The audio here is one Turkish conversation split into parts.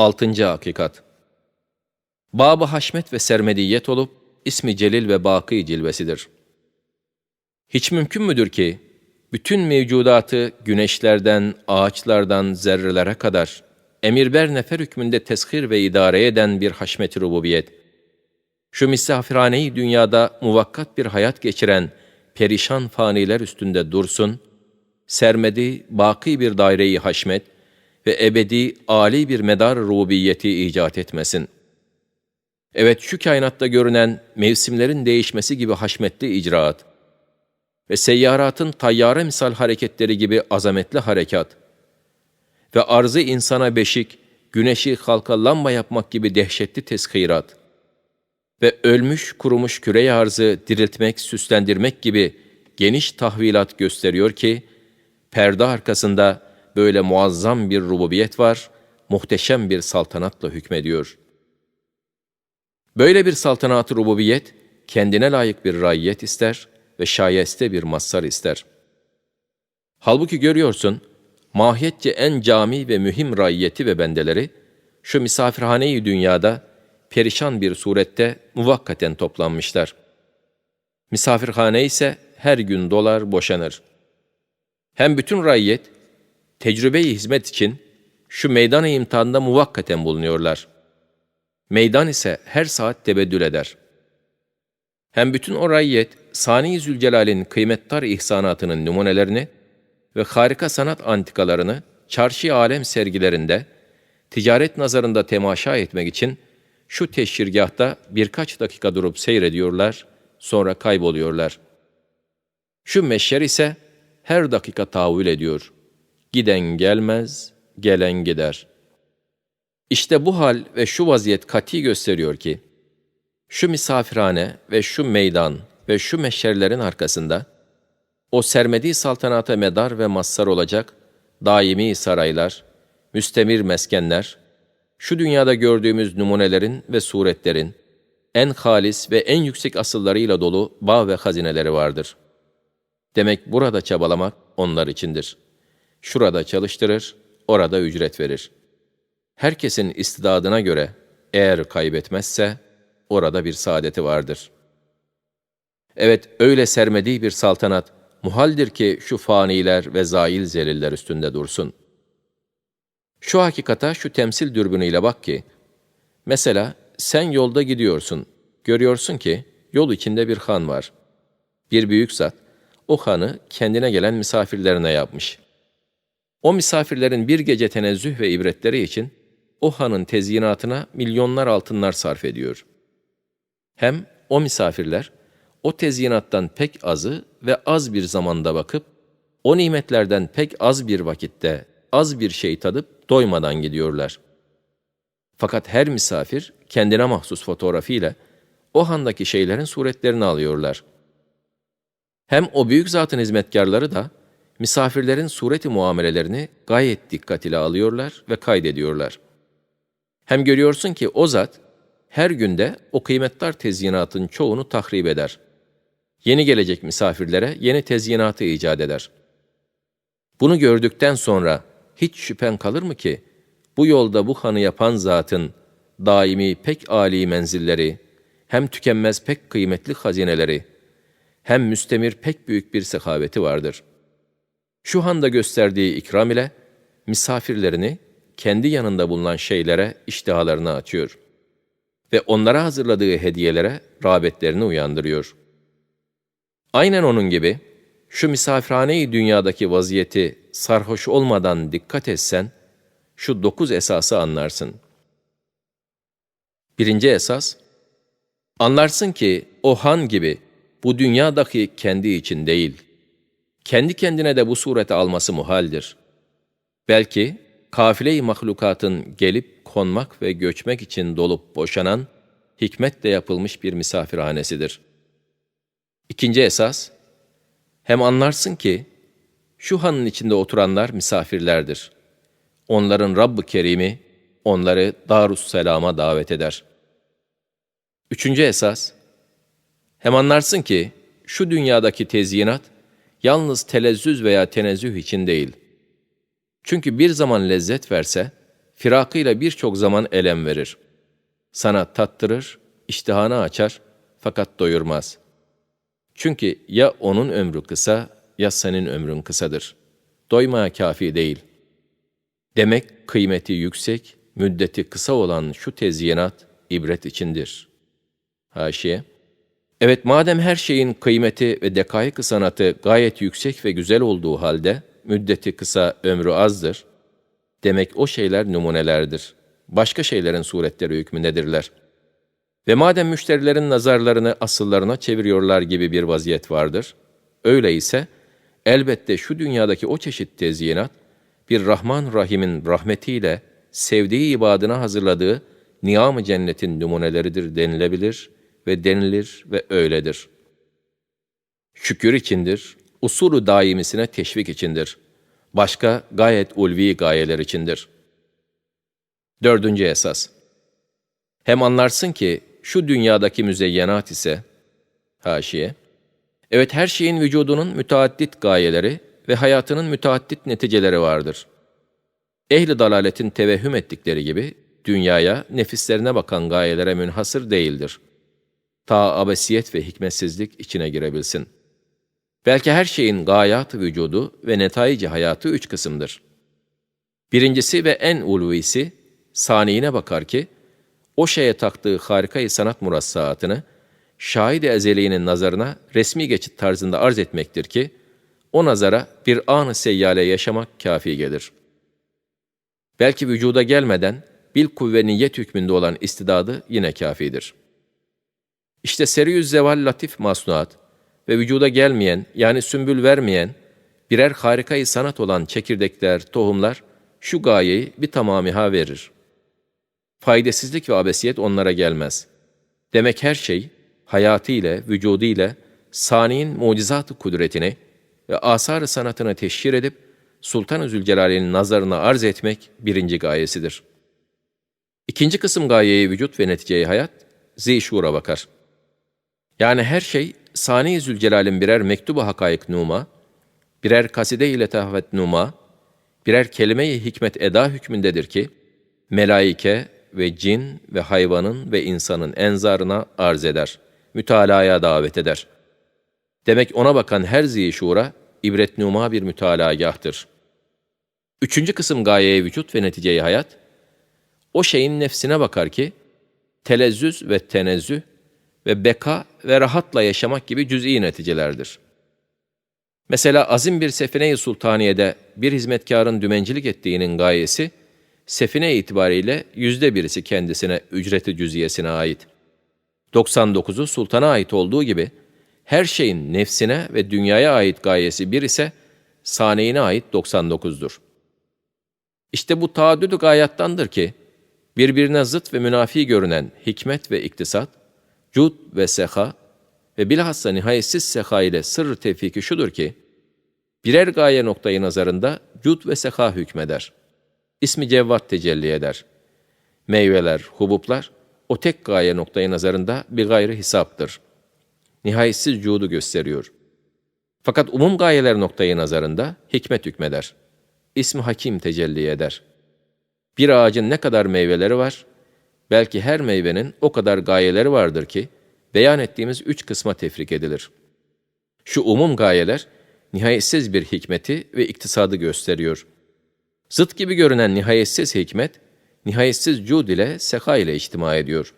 Altıncı hakikat. Bab-ı haşmet ve sermediyet olup, ismi celil ve baki cilvesidir. Hiç mümkün müdür ki, bütün mevcudatı güneşlerden, ağaçlardan, zerrelere kadar emirber nefer hükmünde teshir ve idare eden bir haşmet-i rububiyet, şu misafirhaneyi dünyada muvakkat bir hayat geçiren perişan faniler üstünde dursun, sermedi, baki bir daireyi haşmet ve ebedi, âli bir medar rububiyeti icat etmesin. Evet şu kainatta görünen mevsimlerin değişmesi gibi haşmetli icraat ve seyyaratın tayyare misal hareketleri gibi azametli harekat ve arzı insana beşik, güneşi halka lamba yapmak gibi dehşetli teskirat ve ölmüş kurumuş küre arzı diriltmek, süslendirmek gibi geniş tahvilat gösteriyor ki, perde arkasında böyle muazzam bir rububiyet var, muhteşem bir saltanatla hükmediyor. Böyle bir saltanat-ı rububiyet, kendine layık bir raiyet ister ve şayeste bir mazhar ister. Halbuki görüyorsun, mahiyetçe en cami ve mühim raiyeti ve bendeleri, şu misafirhane-i dünyada perişan bir surette muvakkaten toplanmışlar. Misafirhane ise her gün dolar, boşanır. Hem bütün raiyet, tecrübe-i hizmet için şu meydan-ı imtihanda muvakkaten bulunuyorlar. Meydan ise her saat tebeddül eder. Hem bütün o raiyet, Sani Zülcelal'in kıymettar ihsanatının numunelerini ve harika sanat antikalarını çarşı alem sergilerinde, ticaret nazarında temaşa etmek için şu teşhirgahta birkaç dakika durup seyrediyorlar, sonra kayboluyorlar. Şu meşyer ise her dakika tahammül ediyor. Giden gelmez, gelen gider. İşte bu hal ve şu vaziyet kati gösteriyor ki, şu misafirhane ve şu meydan ve şu meşerlerin arkasında, o sermedi saltanata medar ve mazhar olacak daimi saraylar, müstemir meskenler, şu dünyada gördüğümüz numunelerin ve suretlerin en halis ve en yüksek asıllarıyla dolu bağ ve hazineleri vardır. Demek burada çabalamak onlar içindir. Şurada çalıştırır, orada ücret verir. Herkesin istidadına göre eğer kaybetmezse orada bir saadeti vardır. Evet öyle sermediği bir saltanat muhaldir ki şu faniler ve zail zeliller üstünde dursun.'' Şu hakikata şu temsil dürbünüyle bak ki, mesela sen yolda gidiyorsun, görüyorsun ki yol içinde bir han var. Bir büyük zat, o hanı kendine gelen misafirlerine yapmış. O misafirlerin bir gece tenezzüh ve ibretleri için o hanın tezyinatına milyonlar altınlar sarf ediyor. Hem o misafirler o tezyinattan pek azı ve az bir zamanda bakıp, o nimetlerden pek az bir vakitte az bir şey tadıp doymadan gidiyorlar. Fakat her misafir kendine mahsus fotoğrafıyla o handaki şeylerin suretlerini alıyorlar. Hem o büyük zatın hizmetkarları da misafirlerin sureti muamelelerini gayet dikkat ile alıyorlar ve kaydediyorlar. Hem görüyorsun ki o zat her günde o kıymetdar tezyinatın çoğunu tahrip eder. Yeni gelecek misafirlere yeni tezyinatı icat eder. Bunu gördükten sonra hiç şüphen kalır mı ki, bu yolda bu hanı yapan zatın daimi pek âli menzilleri, hem tükenmez pek kıymetli hazineleri, hem müstemir pek büyük bir sehaveti vardır. Şu handa gösterdiği ikram ile, misafirlerini kendi yanında bulunan şeylere iştihalarını açıyor ve onlara hazırladığı hediyelere rağbetlerini uyandırıyor. Aynen onun gibi, şu misafirhane dünyadaki vaziyeti sarhoş olmadan dikkat etsen, şu dokuz esası anlarsın. Birinci esas, anlarsın ki o han gibi bu dünyadaki kendi için değil, kendi kendine de bu sureti alması muhaldir. Belki kafile-i mahlukatın gelip konmak ve göçmek için dolup boşanan, hikmetle yapılmış bir misafirhanesidir. İkinci esas, hem anlarsın ki, şu hanın içinde oturanlar misafirlerdir. Onların Rabb-ı Kerim'i, onları Darus Selam'a davet eder. Üçüncü esas, hem anlarsın ki, şu dünyadaki tezyinat, yalnız telezzüz veya tenezzüh için değil. Çünkü bir zaman lezzet verse, firakıyla birçok zaman elem verir. Sana tattırır, iştihana açar fakat doyurmaz. Çünkü ya onun ömrü kısa ya senin ömrün kısadır. Doymaya kafi değil. Demek kıymeti yüksek, müddeti kısa olan şu tezyinat ibret içindir. Haşiye Evet madem her şeyin kıymeti ve dekayık sanatı gayet yüksek ve güzel olduğu halde müddeti kısa, ömrü azdır. Demek o şeyler numunelerdir. Başka şeylerin suretleri hükmündedirler. Ve madem müşterilerin nazarlarını asıllarına çeviriyorlar gibi bir vaziyet vardır, öyle ise elbette şu dünyadaki o çeşit tezyinat, bir Rahman Rahim'in rahmetiyle sevdiği ibadına hazırladığı niyam-ı cennetin numuneleridir denilebilir ve denilir ve öyledir. Şükür içindir, usulü daimisine teşvik içindir. Başka gayet ulvi gayeler içindir. Dördüncü esas. Hem anlarsın ki şu dünyadaki müzeyyenat ise, haşiye, evet her şeyin vücudunun müteaddit gayeleri ve hayatının müteaddit neticeleri vardır. Ehli dalaletin tevehhüm ettikleri gibi, dünyaya, nefislerine bakan gayelere münhasır değildir. Ta abesiyet ve hikmetsizlik içine girebilsin. Belki her şeyin gayat vücudu ve netayici hayatı üç kısımdır. Birincisi ve en ulvisi, saniine bakar ki, o şeye taktığı harikayı sanat murassaatını, şahid-i ezeliğinin nazarına resmi geçit tarzında arz etmektir ki, o nazara bir an-ı seyyale yaşamak kafi gelir. Belki vücuda gelmeden, bil kuvve niyet hükmünde olan istidadı yine kafidir. İşte seriyüz zeval latif masnuat ve vücuda gelmeyen yani sümbül vermeyen birer harikayı sanat olan çekirdekler, tohumlar şu gayeyi bir tamamiha verir. Faydasızlık ve abesiyet onlara gelmez. Demek her şey hayatı ile, vücudu ile saniyin mucizat-ı kudretini ve asar-ı sanatını teşhir edip Sultan-ı Zülcelal'in nazarına arz etmek birinci gayesidir. İkinci kısım gayeyi vücut ve neticeyi hayat, zişura bakar. Yani her şey Sani Zülcelal'in birer mektubu hakaik numa, birer kaside ile tahvet numa, birer kelime-i hikmet eda hükmündedir ki, melaike ve cin ve hayvanın ve insanın enzarına arz eder, mütalaya davet eder. Demek ona bakan her zişura, ibret numa bir mütalagahtır. Üçüncü kısım gayeye vücut ve neticeyi hayat, o şeyin nefsine bakar ki, telezzüz ve tenezzüh ve beka ve rahatla yaşamak gibi cüz'i neticelerdir. Mesela azim bir sefine-i sultaniyede bir hizmetkarın dümencilik ettiğinin gayesi, sefine itibariyle yüzde birisi kendisine ücreti cüziyesine ait. 99'u sultana ait olduğu gibi, her şeyin nefsine ve dünyaya ait gayesi bir ise, saniyine ait 99'dur. İşte bu taaddüdü gayattandır ki, birbirine zıt ve münafi görünen hikmet ve iktisat, cud ve seha ve bilhassa nihayetsiz seha ile sırrı tevfiki şudur ki, birer gaye noktayı nazarında cud ve seha hükmeder. İsmi cevvat tecelli eder. Meyveler, hubuplar, o tek gaye noktayı nazarında bir gayrı hesaptır. Nihayetsiz cudu gösteriyor. Fakat umum gayeler noktayı nazarında hikmet hükmeder. İsmi hakim tecelli eder. Bir ağacın ne kadar meyveleri var, Belki her meyvenin o kadar gayeleri vardır ki, beyan ettiğimiz üç kısma tefrik edilir. Şu umum gayeler, nihayetsiz bir hikmeti ve iktisadı gösteriyor. Zıt gibi görünen nihayetsiz hikmet, nihayetsiz cud ile seka ile içtima ediyor.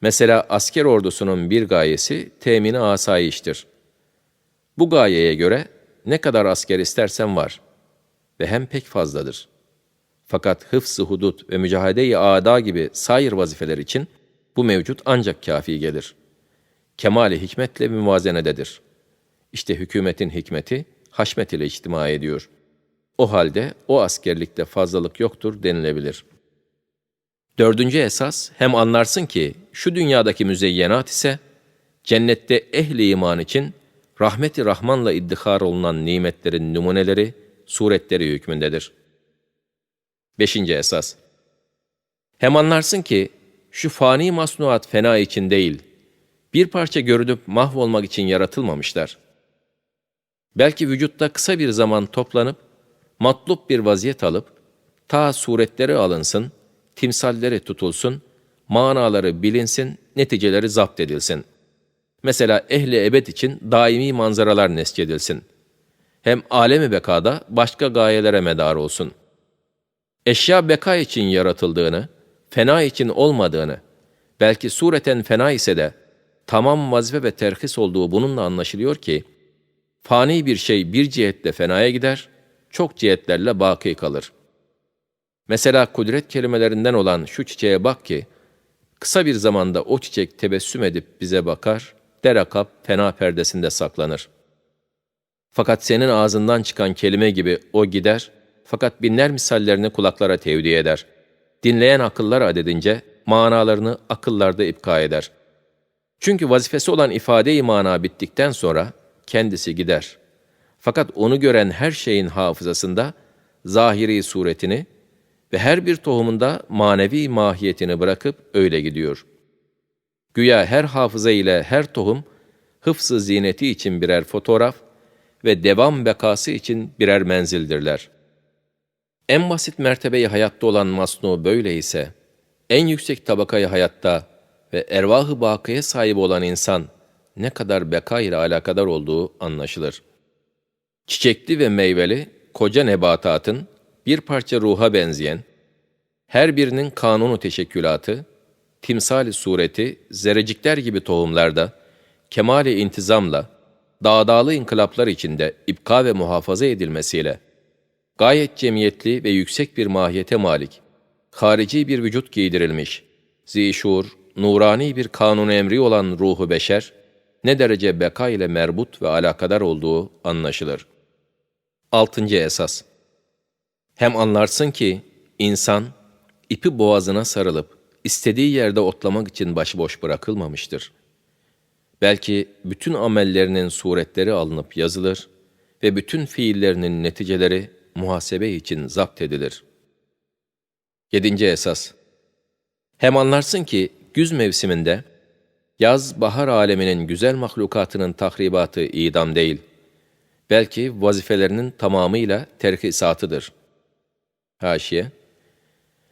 Mesela asker ordusunun bir gayesi temini asayiştir. Bu gayeye göre ne kadar asker istersen var ve hem pek fazladır.'' Fakat hıfz-ı hudut ve mücahede-i ada gibi sair vazifeler için bu mevcut ancak kafi gelir. Kemali hikmetle müvazenededir. İşte hükümetin hikmeti haşmet ile içtima ediyor. O halde o askerlikte fazlalık yoktur denilebilir. Dördüncü esas hem anlarsın ki şu dünyadaki müzeyyenat ise cennette ehli iman için rahmeti rahmanla iddihar olunan nimetlerin numuneleri, suretleri hükmündedir.'' Beşinci esas. Hem anlarsın ki şu fani masnuat fena için değil, bir parça görünüp mahvolmak için yaratılmamışlar. Belki vücutta kısa bir zaman toplanıp, matlup bir vaziyet alıp, Ta suretleri alınsın, timsalleri tutulsun, manaları bilinsin, neticeleri zapt edilsin. Mesela ehli ebed için daimi manzaralar nesçedilsin. Hem alemi bekada başka gayelere medar olsun. Eşya beka için yaratıldığını, fena için olmadığını, belki sureten fena ise de tamam vazife ve terhis olduğu bununla anlaşılıyor ki, fani bir şey bir cihetle fenaya gider, çok cihetlerle baki kalır. Mesela kudret kelimelerinden olan şu çiçeğe bak ki, kısa bir zamanda o çiçek tebessüm edip bize bakar, derakap fena perdesinde saklanır. Fakat senin ağzından çıkan kelime gibi o gider, fakat binler misallerini kulaklara tevdi eder. Dinleyen akıllar adedince manalarını akıllarda ipka eder. Çünkü vazifesi olan ifade-i mana bittikten sonra kendisi gider. Fakat onu gören her şeyin hafızasında zahiri suretini ve her bir tohumunda manevi mahiyetini bırakıp öyle gidiyor. Güya her hafıza ile her tohum hıfzı zineti için birer fotoğraf ve devam bekası için birer menzildirler. En basit mertebeyi hayatta olan masnu böyle ise, en yüksek tabakayı hayatta ve ervahı bakıya sahip olan insan ne kadar beka ile alakadar olduğu anlaşılır. Çiçekli ve meyveli koca nebatatın bir parça ruha benzeyen, her birinin kanunu teşekkülatı, timsali sureti, zerrecikler gibi tohumlarda, kemali intizamla, dağdağlı inkılaplar içinde ipka ve muhafaza edilmesiyle, gayet cemiyetli ve yüksek bir mahiyete malik, harici bir vücut giydirilmiş, zişur, nurani bir kanun emri olan ruhu beşer, ne derece beka ile merbut ve alakadar olduğu anlaşılır. Altıncı esas Hem anlarsın ki, insan, ipi boğazına sarılıp, istediği yerde otlamak için başıboş bırakılmamıştır. Belki bütün amellerinin suretleri alınıp yazılır ve bütün fiillerinin neticeleri muhasebe için zapt edilir. Yedinci esas Hem anlarsın ki güz mevsiminde yaz-bahar aleminin güzel mahlukatının tahribatı idam değil, belki vazifelerinin tamamıyla terkisatıdır. Haşiye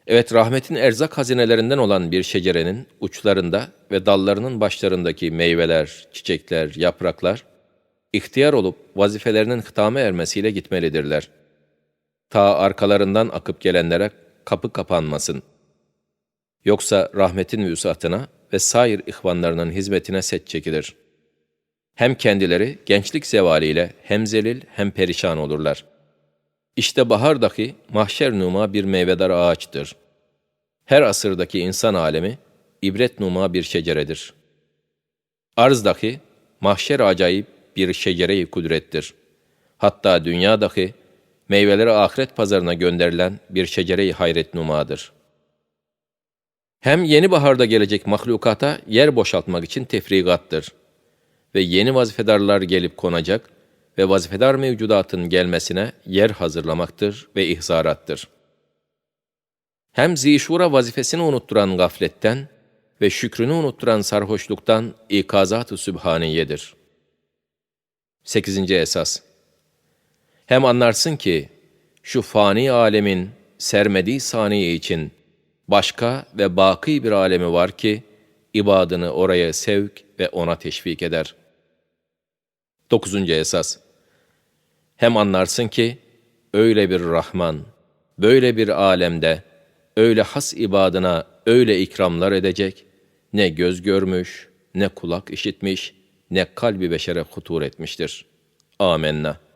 Evet rahmetin erzak hazinelerinden olan bir şecerenin uçlarında ve dallarının başlarındaki meyveler, çiçekler, yapraklar, ihtiyar olup vazifelerinin hıtame ermesiyle gitmelidirler. Ta arkalarından akıp gelenlere kapı kapanmasın. Yoksa rahmetin vüsatına ve sair ihvanlarının hizmetine set çekilir. Hem kendileri gençlik zevaliyle hem zelil hem perişan olurlar. İşte bahar dahi mahşer numa bir meyvedar ağaçtır. Her asırdaki insan alemi ibret numa bir şeceredir. Arz dahi mahşer acayip bir şecere-i kudrettir. Hatta dünya dahi meyveleri ahiret pazarına gönderilen bir şecere-i hayret numadır. Hem yeni baharda gelecek mahlukata yer boşaltmak için tefrigattır. Ve yeni vazifedarlar gelip konacak ve vazifedar mevcudatın gelmesine yer hazırlamaktır ve ihzarattır. Hem zişura vazifesini unutturan gafletten ve şükrünü unutturan sarhoşluktan ikazat-ı sübhaniyedir. 8. Esas Hem anlarsın ki, şu fani alemin sermediği saniye için başka ve baki bir alemi var ki, ibadını oraya sevk ve ona teşvik eder. 9. Esas Hem anlarsın ki, öyle bir Rahman, böyle bir alemde, öyle has ibadına öyle ikramlar edecek, ne göz görmüş, ne kulak işitmiş, ne kalbi beşere hutur etmiştir. Amenna.